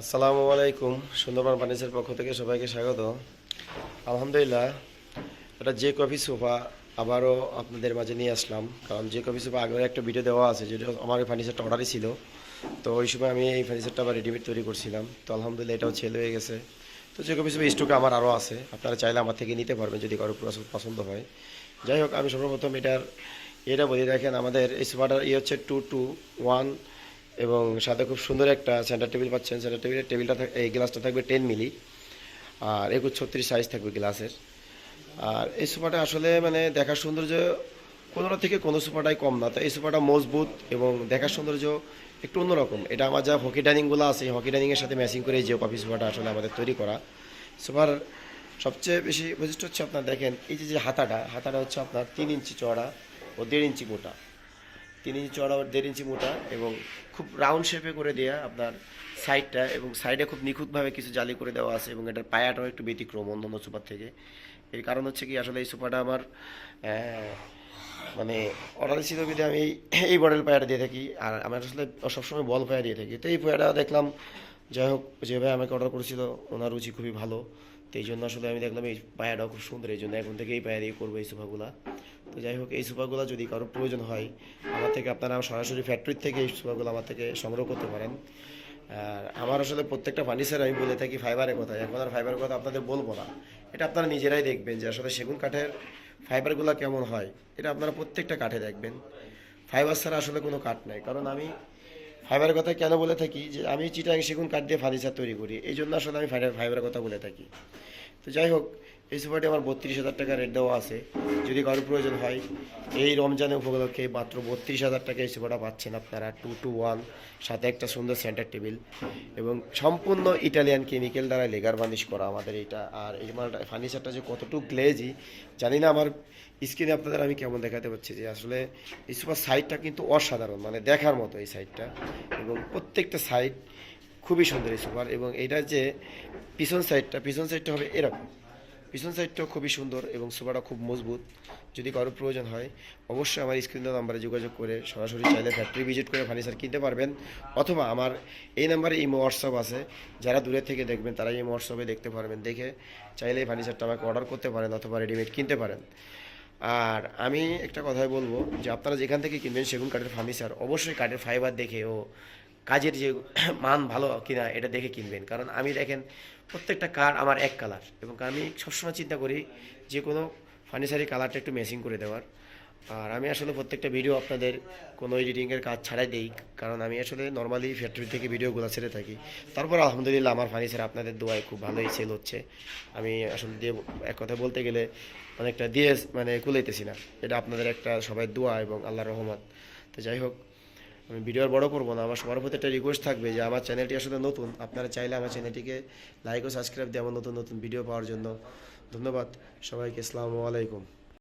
আসসালামু আলাইকুম, সুন্দরবন ফার্নিচার পক্ষ থেকে সবাইকে স্বাগত। আলহামদুলিল্লাহ, এটা যে কফি সোফা আবারও আপনাদের মাঝে নিয়ে আসলাম। কারণ যে কফি সোফা আগের একটা ভিডিও দেওয়া আছে, যেটা আমার এই ফার্নিচারটা অর্ডারই ছিল। তো ওই সময় আমি এই ফার্নিচারটা আবার রেডিমেড তৈরি করছিলাম। তো আলহামদুলিল্লাহ এটাও ছেলে হয়ে গেছে। তো যে কফি সোফা স্টকে আমার আরও আছে। আপনারা চাইলে আমার থেকে নিতে পারবেন যদি কারও পছন্দ হয়। যাই হোক, আমি সর্বপ্রথম এটার, এটা বলি, দেখেন আমাদের এই সোফাটার ইয়ে হচ্ছে টু টু ওয়ান এবং সাথে খুব সুন্দর একটা সেন্টার টেবিল পাচ্ছেন। সেন্টার টেবিলের টেবিলটা এই গ্লাসটা থাকবে টেন মিলি আর একুশ ছত্রিশ সাইজ থাকবে গ্লাসের আর এই সোফাটা আসলে মানে দেখার সৌন্দর্য কোনোটা থেকে কোনো সোফাটাই কম না। তো এই সোফাটা মজবুত এবং দেখার সৌন্দর্য একটু অন্যরকম। এটা আমার যা হকি ডাইনিংগুলো আছে হকি ডাইনিংয়ের সাথে ম্যাচিং করে যে কফি সোফাটা আসলে আমাদের তৈরি করা। সোফার সবচেয়ে বেশি বৈশিষ্ট্য হচ্ছে আপনার দেখেন, এই যে যে হাতাটা হাতাটা হচ্ছে আপনার তিন ইঞ্চি চওড়া ও দেড় ইঞ্চি মোটা। তিন ইঞ্চি চড়া দেড় ইঞ্চি মোটা এবং খুব রাউন্ড শেপে করে দেওয়া আপনার সাইডটা এবং সাইডে খুব নিখুঁতভাবে কিছু জালি করে দেওয়া আছে এবং এটার পায়াটাও একটু ব্যতিক্রম অন্যান্য সুপার থেকে। এর কারণ হচ্ছে কি, আসলে এই সোফাটা আমার মানে অর্ডার ছিল যদি আমি এই- মডেল পায়াটা দিয়ে থাকি আর আমার আসলে সবসময় বল পায়া দিয়ে থাকি। তো এই পায়াটা দেখলাম, যাই হোক, যে ভাই আমাকে অর্ডার করেছিল, ওনার রুচি খুবই ভালো। তো এই জন্য আসলে আমি দেখলাম এই পায়াটাও খুব সুন্দর, এই জন্য এখন থেকে এই পায়া দিয়ে করব এই সোফাগুলা। তো যাই হোক, এই সোফাগুলো যদি কারোর প্রয়োজন হয়, আমার থেকে আপনারা সরাসরি ফ্যাক্টরির থেকে এই সোফাগুলো আমার থেকে সংগ্রহ করতে পারেন। আর আমার আসলে প্রত্যেকটা ফার্নিচার আমি বলে থাকি ফাইবারের কথা, এখন আর ফাইবারের কথা আপনাদের বলব না। এটা আপনারা নিজেরাই দেখবেন যে আসলে সেগুন কাঠের ফাইবারগুলো কেমন হয়, এটা আপনারা প্রত্যেকটা কাঠে দেখবেন। ফাইবার ছাড়া আসলে কোনো কাঠ নাই। কারণ আমি ফাইবারের কথা কেন বলে থাকি যে আমি চিটাং সেগুন কাঠ দিয়ে ফার্নিচার তৈরি করি, এই জন্য আসলে আমি ফাইবার ফাইবারের কথা বলে থাকি। তো যাই হোক এই সোফাটি আমার বত্রিশ হাজার টাকা রেট দেওয়া আছে। যদি কারও প্রয়োজন হয়, এই রমজানে উপলক্ষে মাত্র বত্রিশ হাজার টাকা এই সোফাটা পাচ্ছেন আপনারা। টু টু ওয়ান সাথে একটা সুন্দর সেন্টার টেবিল এবং সম্পূর্ণ ইটালিয়ান কেমিক্যাল দ্বারা লেগার বার্নিশ করা আমাদের এটা। আর এই ফার্নিচারটা যে কতটুকু গ্লেজি জানি না আমার স্ক্রিনে আপনাদের আমি কেমন দেখাতে পাচ্ছি যে আসলে এই সোফার সাইডটা কিন্তু অসাধারণ মানে দেখার মতো এই সাইডটা এবং প্রত্যেকটা সাইড খুবই সুন্দর এই সোফার এবং এইটার যে পিছন সাইডটা পিছন সাইডটা হবে এরকম। পিছন সাইডটাও খুবই সুন্দর এবং সোফাটা খুব মজবুত। যদি কারও প্রয়োজন হয়, অবশ্যই আমার স্ক্রিন নাম্বারে যোগাযোগ করে সরাসরি চাইলে ফ্যাক্টরি ভিজিট করে ফার্নিচার কিনতে পারবেন। অথবা আমার এই নাম্বারে ইমো হোয়াটসঅ্যাপ আছে। যারা দূরে থেকে দেখবেন, তারা এই হোয়াটসঅ্যাপে দেখতে পারবেন। দেখে চাইলে এই ফার্নিচারটা আমাকে অর্ডার করতে পারেন অথবা রেডিমেড কিনতে পারেন। আর আমি একটা কথাই বলব যে আপনারা যেখান থেকে কিনবেন সেগুন কাঠের ফার্নিচার অবশ্যই কাঠের ফাইবার দেখে ও কাজের যে মান ভালো কিনা এটা দেখে কিনবেন। কারণ আমি দেখেন প্রত্যেকটা কার আমার এক কালার এবং আমি সবসময় চিন্তা করি যে কোনো ফার্নিচারের কালারটা একটু ম্যাচিং করে দেওয়ার। আর আমি আসলে প্রত্যেকটা ভিডিও আপনাদের কোনো এডিটিংয়ের কাজ ছাড়াই দেই। কারণ আমি আসলে নর্মালি ফ্যাক্টরি থেকে ভিডিওগুলো ছেড়ে থাকি। তারপর আলহামদুলিল্লাহ আমার ফার্নিচার আপনাদের দোয়ায় খুব ভালোই সেল হচ্ছে। আমি আসলে দিয়ে এক কথা বলতে গেলে অনেকটা দিয়ে মানে কুলাইতেছি না। এটা আপনাদের একটা সবাই দোয়া এবং আল্লাহর রহমত। তো যাই হোক আমি ভিডিও আর বড় করব না। আমার সবার প্রতি একটা রিকোয়েস্ট থাকবে যে আমার চ্যানেলটি আসলে নতুন। আপনারা চাইলে আমার চ্যানেলটিকে লাইক ও সাবস্ক্রাইব দিয়ে আমার নতুন নতুন ভিডিও পাওয়ার জন্য। ধন্যবাদ। সবাইকে আসসালামু আলাইকুম।